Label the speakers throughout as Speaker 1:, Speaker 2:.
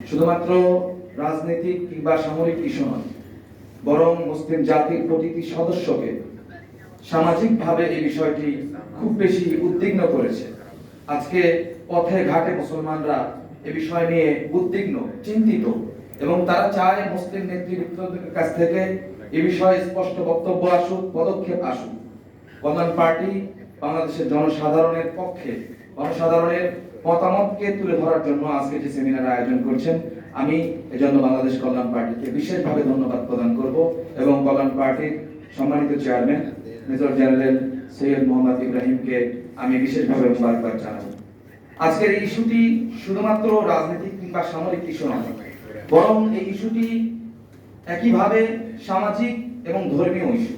Speaker 1: শুধুমাত্র রাজনৈতিক কিংবা সামরিক ইস্যু নয়, বরং মুসলিম জাতির প্রতিটি সদস্যকে সামাজিকভাবে এই বিষয়টি খুব বেশি উদ্বিগ্ন করেছে। আজকে পথে ঘাটে মুসলমানরা এ বিষয় নিয়ে উদ্বিগ্ন, চিন্তিত, এবং তারা চায় মুসলিম নেতৃত্বের কাছ থেকে এ বিষয়ে স্পষ্ট বক্তব্য আসুক, পদক্ষেপ আসুক। কল্যাণ পার্টি বাংলাদেশের জনসাধারণের পক্ষে, জনসাধারণের মতামতকে তুলে ধরার জন্য আজকে যে সেমিনার আয়োজন করছেন, আমি এজন্য বাংলাদেশ কল্যাণ পার্টিকে বিশেষভাবে ধন্যবাদ প্রদান করব এবং কল্যাণ পার্টির সম্মানিত chairman major general Syed Mohammad ইব্রাহিমকে আমি বিশেষভাবে মোবারকবাদ জানাব। আজকের এই ইস্যুটি শুধুমাত্র রাজনৈতিক কিংবা সামরিক ইস্যু নয়, বরং এই ইস্যুটি একইভাবে সামাজিক এবং ধর্মীয় ইস্যু।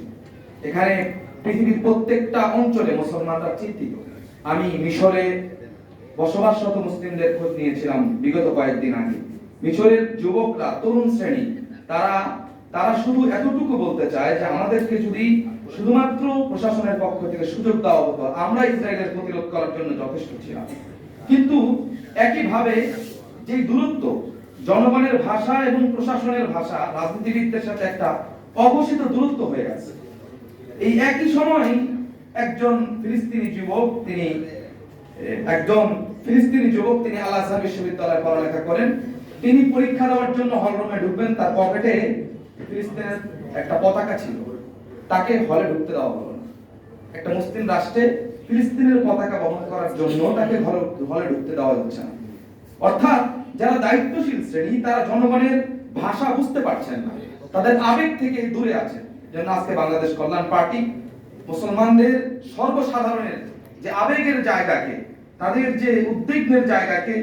Speaker 1: এখানে পৃথিবীর প্রত্যেকটা অঞ্চলে মুসলমানরা চিন্তিত আমি মিশরে বসবাসরত মুসলিমদের খোঁজ নিয়েছিলাম বিগত কয়েকদিন আগে। মিশরের যুবকরা, তরুণ শ্রেণি, তারা তারা শুধু এতটুকু বলতে চায় যে আমাদেরকে যদি শুধুমাত্র প্রশাসনের পক্ষ থেকে সুযোগ দেওয়া হতো, আমরা ইসরায়েলের প্রতিরোধ করার জন্য যথেষ্ট ছিলাম। কিন্তু একইভাবে যে দূরত্ব, জনগণের ভাষা এবং প্রশাসনের ভাষা, রাজনীতিবিদদের সাথে একটা অঘোষিত দূরত্ব হয়ে গেছে। এই একই সময় একজন ফিলিস্তিনি যুবক তিনি একজন ফিলিস্তিনি যুবক তিনি আল আজহার বিশ্ববিদ্যালয়ে পড়ালেখা করেন। তিনি পরীক্ষা দেওয়ার জন্য হলরুমে ঢুকবেন, তার পকেটে ফিলিস্তিনের একটা পতাকা ছিল। তাকে হলে ঢুকতে দেওয়া হলো না। একটা মুসলিম রাষ্ট্রে ফিলিস্তিনের পতাকা বহন করার জন্য তাকে হলে হলে ঢুকতে দেওয়া হচ্ছে না। অর্থাৎ যারা দায়িত্বশীল শ্রেণি, তারা জনগণের ভাষা বুঝতে পারছেন না। তাদের আবেগ থেকে দূরে আছেন। জন্য আজকে বাংলাদেশ কল্যাণ পার্টি মুসলমানদের সর্বসাধারণের যে আবেগের জায়গাকে, তাদের যে উদ্বিগ্নের জায়গাকে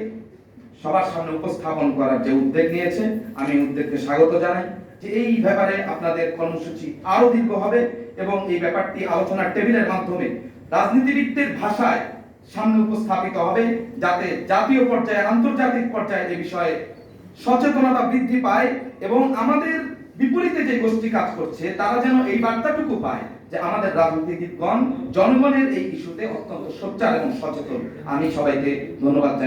Speaker 1: সবার সামনে উপস্থাপন করার যে উদ্যোগ নিয়েছে, আমি উদ্যোগকে স্বাগত জানাই। যে এই ব্যাপারে আপনাদের কর্মসূচি আরও দীর্ঘ হবে এবং এই ব্যাপারটি আলোচনার টেবিলের মাধ্যমে রাজনীতিবিদদের ভাষায় সামনে উপস্থাপিত হবে, যাতে জাতীয় পর্যায়ে, আন্তর্জাতিক পর্যায়ে এই বিষয়ে সচেতনতা বৃদ্ধি পায় এবং আমাদের বিপরীতে যে গোষ্ঠী কাজ করছে, তারা যেন এই বার্তাটুকু পায় যে আমাদের রাজনীতিবিদগণ জনগণের এই ইস্যুতে অত্যন্ত সোচ্চার এবং সচেতন। আমি সবাইকে ধন্যবাদ জানাই।